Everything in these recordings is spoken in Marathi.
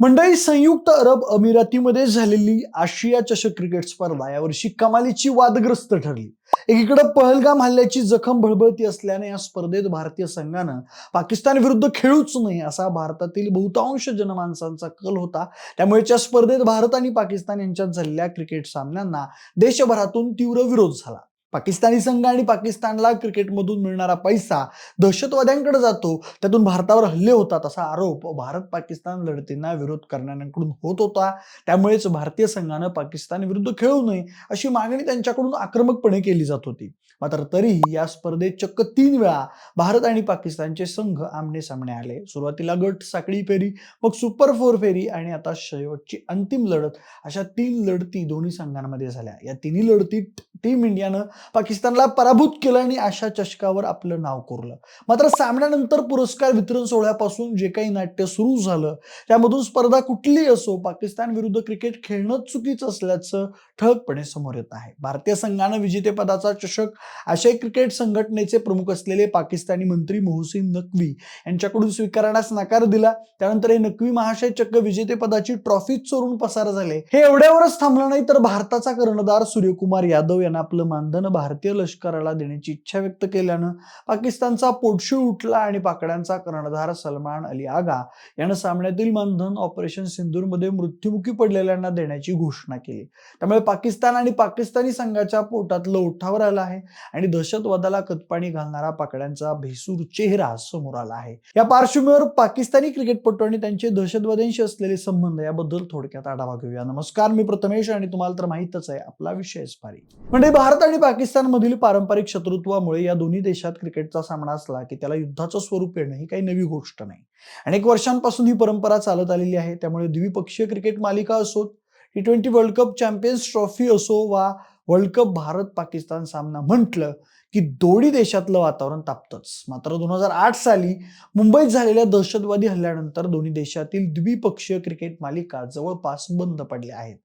मंडळी संयुक्त अरब अमिरातीमध्ये झालेली आशिया चषक क्रिकेट स्पर्धा यावर्षी कमालीची वादग्रस्त ठरली. एकीकडे पहलगाम हल्ल्याची जखम भळबळती असल्याने या स्पर्धेत भारतीय संघानं पाकिस्तान विरुद्ध खेळूच नाही असा भारतातील बहुतांश जनमानसांचा कल होता. त्यामुळे या स्पर्धेत भारत आणि पाकिस्तान यांच्यात झालेल्या क्रिकेट सामन्यांना देशभरातून तीव्र विरोध झाला. पाकिस्तानी संघ आणि पाकिस्तानला क्रिकेटमधून मिळणारा पैसा दहशतवाद्यांकडे जातो. त्यातून भारतावर हल्ले होतात असा आरोप भारत पाकिस्तान लढतींना विरोध करणाऱ्यांकडून होत होता. त्यामुळेच भारतीय संघानं पाकिस्तान विरुद्ध खेळू नये अशी मागणी त्यांच्याकडून आक्रमकपणे केली जात होती. मात्र तरीही या स्पर्धेत चक्क तीन वेळा भारत आणि पाकिस्तानचे संघ आमने सामने आले. सुरुवातीला गट साखळी फेरी मग सुपर फोर फेरी आणि आता शेवटची अंतिम लढत अशा तीन लढती दोन्ही संघांमध्ये झाल्या. या तिन्ही लढतीत टीम इंडियानं पाकिस्तानला पराभूत केलं आणि अशा चषकावर आपलं नाव कोरलं. मात्र सामन्यानंतर पुरस्कार वितरण सोहळ्यापासून जे काही नाट्य सुरू झालं त्यामधून स्पर्धा कुठलीही असो पाकिस्तान विरुद्ध क्रिकेट खेळणं चुकीचं असल्याचं ठळकपणे समोर येत आहे. भारतीय संघानं विजेतेपदाचा चषक आशियाई क्रिकेट संघटनेचे प्रमुख असलेले पाकिस्तानी मंत्री मोहसिन नक्वी यांच्याकडून स्वीकारण्यास नकार दिला. त्यानंतर हे नक्वी महाशय चक्क विजेतेपदाची ट्रॉफी चोरून पसार झाले. हे एवढ्यावरच थांबलं नाही तर भारताचा कर्णधार सूर्यकुमार यादव यांना आपलं मानधन भारतीय लष्कराला देण्याची इच्छा व्यक्त केल्यानं पाकिस्तानचा पोटशूळ उठला आणि पाकड्यांचा कर्णधार सलमान अली आगा यानं सामन्यातील मानधन ऑपरेशन सिंधूरमध्ये मृत्युमुखी पडलेल्यांना देण्याची घोषणा केली. त्यामुळे पाकिस्तान आणि पाकिस्तानी संघाच्या पोटातलं उठावर आलं आहे आणि दहशतवादाला कतपाणी घालणारा पाकड्यांचा भेसूर चेहरा समोर आला आहे. या पार्श्वभूमीवर पाकिस्तानी क्रिकेटपटू आणि त्यांचे दहशतवाद्यांशी असलेले संबंध याबद्दल थोडक्यात आढावा घेऊया. नमस्कार मी प्रथमेश आणि तुम्हाला तर माहितच आहे आपला विषय भारी म्हणजे भारत आणि पाकिस्तानमधील पारंपरिक शत्रुत्वामुळे या दोन्ही देशात क्रिकेटचा सामना असला की त्याला युद्धाचं स्वरूप येणं ही काही नवी गोष्ट नाही. अनेक वर्षांपासून ही परंपरा चालत आलेली आहे. त्यामुळे द्विपक्षीय क्रिकेट मालिका असोत T twenty world cup champions trophy असो वा वर्ल्ड कप भारत पाकिस्तान सामना म्हटलं की दोन्ही देशातलं वातावरण तापतंच. मात्र दोन हजार आठ साली मुंबईत झालेल्या दहशतवादी हल्ल्यानंतर दोन्ही देशातील द्विपक्षीय क्रिकेट मालिका जवळपास बंद पडल्या आहेत.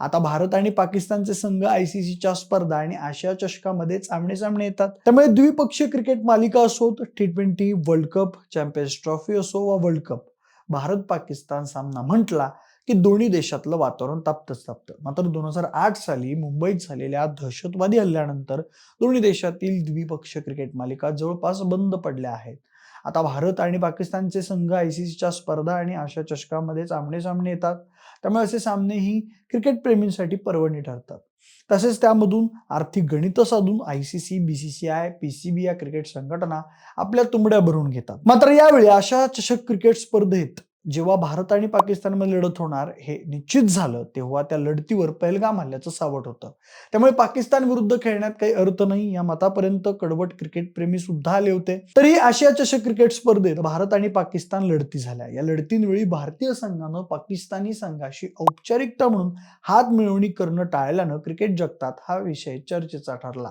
आता भारत आणि पाकिस्तानचे संघ आयसीसीच्या स्पर्धा आणि आशिया चषकामध्ये आमने सामने येतात. त्यामुळे द्विपक्षीय क्रिकेट मालिका असोत T twenty world cup champions trophy असो वा वर्ल्ड कप भारत पाकिस्तान सामना म्हटला की दोन्ही देशातलं वातावरण तापतच तापतं मात्र दोन हजार आठ साली मुंबईत झालेल्या दहशतवादी हल्ल्यानंतर दोन्ही देशातील द्विपक्षीय क्रिकेट मालिका जवळपास बंद पडल्या आहेत. आता भारत आणि पाकिस्तानचे संघ आय सी सीच्या स्पर्धा आणि अशा चषकामध्ये सामने सामने येतात. त्यामुळे असे सामने ही क्रिकेट प्रेमींसाठी पर्वणी ठरतात. तसेच त्यामधून आर्थिक गणित साधून I C C B C C I P C B या क्रिकेट संघटना आपल्या तुंबड्या भरून घेतात. मात्र यावेळी अशा चषक क्रिकेट स्पर्धेत जेव्हा भारत आणि पाकिस्तानमध्ये लढत होणार हे निश्चित झालं तेव्हा त्या लढतीवर पहिलगाम हल्ल्याचं सावट होतं. त्यामुळे पाकिस्तान विरुद्ध खेळण्यात काही अर्थ नाही या मतापर्यंत कडवट क्रिकेट प्रेमी सुद्धा आले होते. तरी आशिया चषक क्रिकेट स्पर्धेत भारत आणि पाकिस्तान लढती झाल्या. या लढतींवेळी भारतीय संघानं पाकिस्तानी संघाशी औपचारिकता म्हणून हात मिळवणी करणं टाळल्यानं क्रिकेट जगतात हा विषय चर्चेचा ठरला.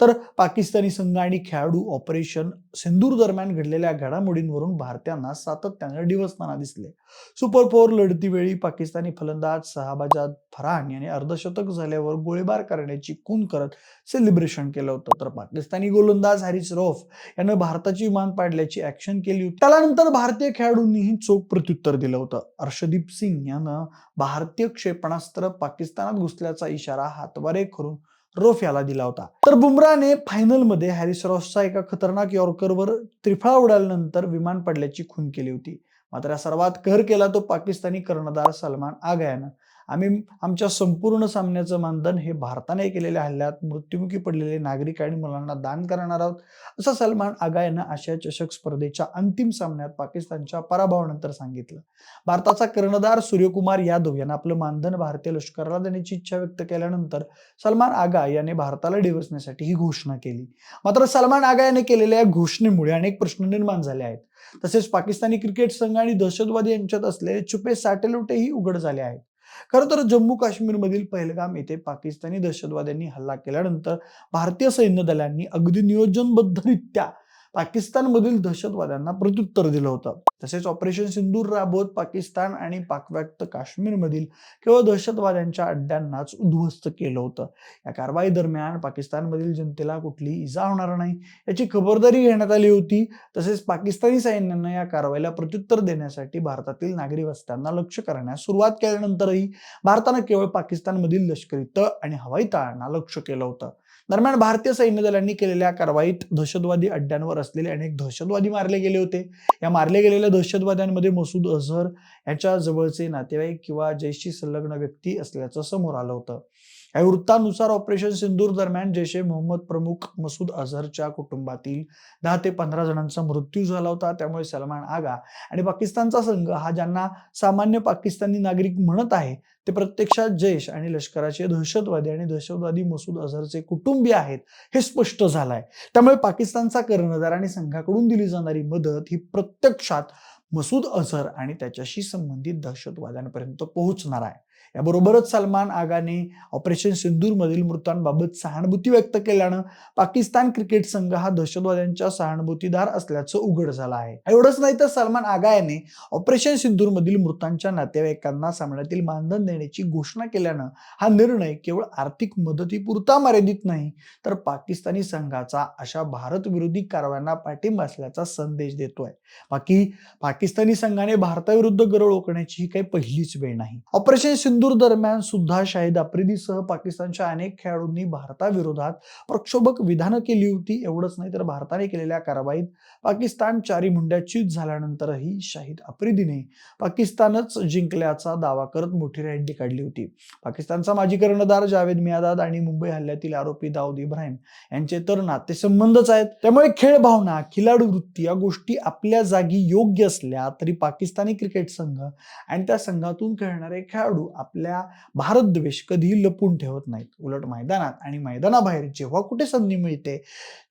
तर पाकिस्तानी संघ आणि खेळाडू ऑपरेशन सिंदूर दरम्यान घडलेल्या घडामोडींवरून भारतीयांना सातत्याने डिवसताना दिसले. सुपर फोर लढतीवेळी पाकिस्तानी फलंदाज शहाबाजाद फरहान याने अर्धशतक झाल्यावर गोळीबार करण्याची खून करत सेलिब्रेशन केलं होतं. तर पाकिस्तानी गोलंदाज हॅरिस रौफ यानं भारताची विमान पाडल्याची ऍक्शन केली होती. त्यानंतर भारतीय खेळाडूंनीही चोख प्रत्युत्तर दिलं होतं. अर्षदीप सिंग यानं भारतीय क्षेपणास्त्र पाकिस्तानात घुसल्याचा इशारा हातवारे करून रोफ याला दिला होता. तर बुमराने फायनलमध्ये हॅरिस रॉसचा एका खतरनाक यॉर्करवर त्रिफळा उडाल्यानंतर विमान पडल्याची खून केली होती. मात्र सर्वात कहर केला तो पाकिस्तानी कर्णधार सलमान आगा यानं. आम्ही आमच्या संपूर्ण सामन्याचं मानधन हे भारताने केलेल्या हल्ल्यात मृत्युमुखी पडलेले नागरिक आणि मुलांना दान करणार आहोत असं सलमान आगा यानं आशिया चषक स्पर्धेच्या अंतिम सामन्यात पाकिस्तानच्या पराभवानंतर सांगितलं. भारताचा कर्णधार सूर्यकुमार यादव यांना आपलं मानधन भारतीय लष्कराला देण्याची इच्छा व्यक्त केल्यानंतर सलमान आगा याने भारताला डिवसण्यासाठी ही घोषणा केली. मात्र सलमान आगा याने केलेल्या या घोषणेमुळे अनेक प्रश्न निर्माण झाले आहेत. तसेच पाकिस्तानी क्रिकेट संघ आणि दहशतवादी यांच्यात असलेले छुपे साटेलोटेही उघड झाले आहेत. खरं तर जम्मू काश्मीरमधील पहलगाम येथे पाकिस्तानी दहशतवाद्यांनी हल्ला केल्यानंतर भारतीय सैन्य दलांनी अगदी नियोजनबद्धरित्या पाकिस्तानमधील दहशतवाद्यांना प्रत्युत्तर दिलं होतं. तसेच ऑपरेशन सिंदूर राबवत पाकिस्तान आणि पाकव्याप्त काश्मीरमधील केवळ दहशतवाद्यांच्या अड्ड्यांनाच उद्ध्वस्त केलं होतं. या कारवाई दरम्यान पाकिस्तानमधील जनतेला कुठली इजा होणार नाही याची खबरदारी घेण्यात आली होती. तसेच पाकिस्तानी सैन्यानं या कारवाईला प्रत्युत्तर देण्यासाठी भारतातील नागरी वस्त्यांना लक्ष करण्यास सुरुवात केल्यानंतरही भारतानं केवळ पाकिस्तानमधील लष्करी तळ आणि हवाई तळांना लक्ष केलं होतं. दरम्यान भारतीय सैन्य दलांनी केलेल्या कारवाईत दहशतवादी अड्ड्यांवर असलेले अनेक दहशतवादी मारले गेले होते. या मारले गेलेल्या दहशतवाद्यांमध्ये मसूद अझहर यांच्या जवळचे नातेवाईक किंवा जैशी संलग्न व्यक्ती असल्याचं समोर आलं होतं. या वृत्तानुसार ऑपरेशन सिंदूर दरम्यान जैश ए मोहम्मद प्रमुख मसूद अझहरच्या कुटुंबातील दहा ते पंधरा जणांचा मृत्यू झाला होता. त्यामुळे सलमान आगा आणि पाकिस्तानचा संघ हा ज्यांना सामान्य पाकिस्तानी नागरिक म्हणत आहे ते प्रत्यक्षात जैश आणि लष्कराचे दहशतवादी आणि दहशतवादी मसूद अझहरचे कुटुंबीय आहेत हे स्पष्ट झालंय. त्यामुळे पाकिस्तानचा कर्णधार आणि संघाकडून दिली जाणारी मदत ही प्रत्यक्षात मसूद अझहर आणि त्याच्याशी संबंधित दहशतवाद्यांपर्यंत पोहोचणार आहे. याबरोबरच सलमान आगाने ऑपरेशन सिंदूरमधील मृतांबाबत सहानुभूती व्यक्त केल्यानं पाकिस्तान क्रिकेट संघ हा दहशतवाद्यांच्या सहानुभूतीदार असल्याचं उघड झालं आहे. एवढंच नाही तर सलमान आगा याने ऑपरेशन सिंदूरमधील मृतांच्या नातेवाईकांना सामन्यातील मानधन देण्याची घोषणा केल्यानं हा निर्णय केवळ आर्थिक मदतीपुरता मर्यादित नाही तर पाकिस्तानी संघाचा अशा भारत विरोधी कारवायांना पाठिंबा असल्याचा संदेश देतोय. बाकी पाकिस्तानी संघाने भारताविरुद्ध गरळ ओकण्याची ही काही पहिलीच वेळ नाही. ऑपरेशन सिंदूर दरम्यान सुद्धा शाहिद आफ्रिदीसह पाकिस्तानच्या अनेक खेळाडूंनी भारताविरोधात प्रक्षोभक विधानं केली होती. एवढंच नाही तर भारताने केलेल्या कारवाईत पाकिस्तान चारी मुंड्याचीत झाल्यानंतरही शाहिद आफ्रिदीने पाकिस्तानच जिंकल्याचा दावा करत मोठी रॅड्डी काढली होती. पाकिस्तानचा माजी कर्णधार जावेद मियादाद आणि मुंबई हल्ल्यातील आरोपी दाऊद इब्राहिम यांचे तर नातेसंबंधच आहेत. त्यामुळे खेळ भावना खिलाडू वृत्ती या गोष्टी आपल्या जागी योग्य असल्या तरी पाकिस्तानी क्रिकेट संघ आणि त्या संघातून खेळणारे खेळाडू आपल्या भारत द्वेष कधीही लपून ठेवत नाहीत. उलट मैदानात आणि मैदानाबाहेर जेव्हा कुठे संधी मिळते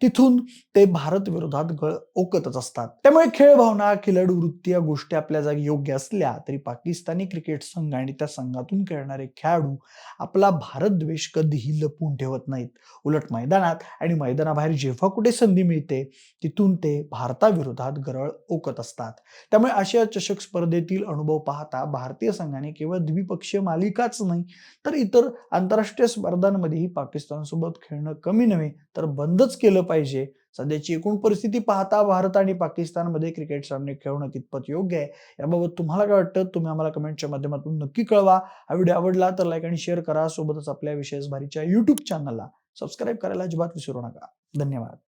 तिथून ते भारत विरोधात गळ ओकतच असतात. त्यामुळे खेळ भावना खिलाडू वृत्ती या गोष्टी आपल्या जागी योग्य असल्या तरी पाकिस्तानी क्रिकेट संघ आणि त्या संघातून खेळणारे खेळाडू आपला भारत द्वेष कधीही लपून ठेवत नाहीत. उलट मैदानात आणि मैदानाबाहेर जेव्हा कुठे संधी मिळते तिथून ते भारताविरोधात गरळ ओकत असतात. त्यामुळे आशिया चषक स्पर्धेतील अनुभव पाहता भारतीय संघाने केवळ द्विपक्षीय मालिकाच नाही तर इतर आंतरराष्ट्रीय स्पर्धांमध्येही पाकिस्तानसोबत खेळणं कमी नव्हे तर बंदच केलं पाहिजे. सध्याची एकूण परिस्थिती पाहता भारत आणि पाकिस्तानमध्ये क्रिकेट सामने खेळणं कितपत योग्य आहे याबाबत तुम्हाला काय वाटतं? तुम्ही आम्हाला कमेंटच्या माध्यमातून नक्की कळवा. हा व्हिडिओ आवडला तर लाईक आणि शेअर करा. सोबतच आपल्या विशेष भारीच्या युट्यूब चॅनलला सबस्क्राईब करायला अजिबात विसरू नका. धन्यवाद.